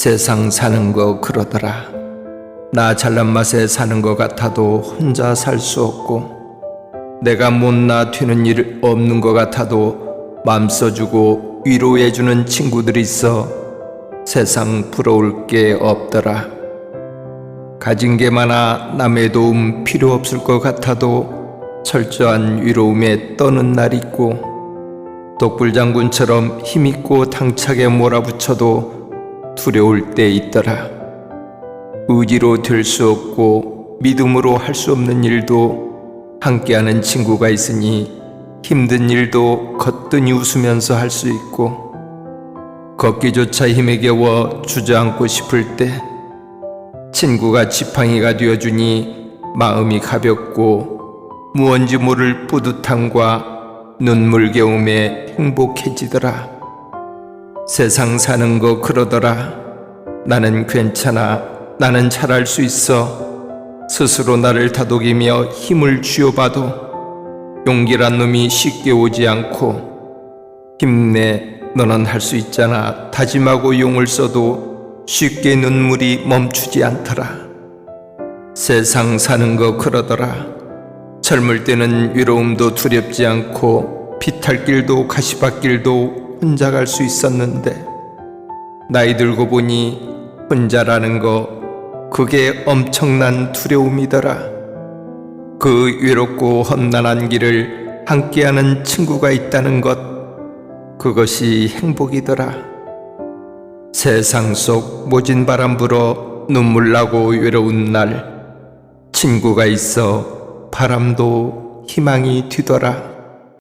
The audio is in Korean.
세상 사는 거 그러더라. 나 잘난 맛에 사는 것 같아도 혼자 살 수 없고, 내가 못나 튀는 일 없는 것 같아도 맘 써주고 위로해주는 친구들이 있어 세상 부러울 게 없더라. 가진 게 많아 남의 도움 필요 없을 것 같아도 철저한 위로움에 떠는 날 있고, 독불장군처럼 힘있고 당차게 몰아붙여도 두려울 때 있더라. 의지로 될 수 없고 믿음으로 할 수 없는 일도 함께하는 친구가 있으니 힘든 일도 거뜬히 웃으면서 할 수 있고 걷기조차 힘에 겨워 주저앉고 싶을 때 친구가 지팡이가 되어주니 마음이 가볍고 무언지 모를 뿌듯함과 눈물겨움에 행복해지더라. 세상 사는 거 그러더라. 나는 괜찮아. 나는 잘할 수 있어. 스스로 나를 다독이며 힘을 쥐어봐도 용기란 놈이 쉽게 오지 않고 힘내. 너는 할 수 있잖아. 다짐하고 용을 써도 쉽게 눈물이 멈추지 않더라. 세상 사는 거 그러더라. 젊을 때는 외로움도 두렵지 않고 비탈길도 가시밭길도 혼자 갈 수 있었는데 나이 들고 보니 혼자라는 거 그게 엄청난 두려움이더라. 그 외롭고 험난한 길을 함께하는 친구가 있다는 것 그것이 행복이더라. 세상 속 모진 바람 불어 눈물 나고 외로운 날 친구가 있어 바람도 희망이 뒤더라.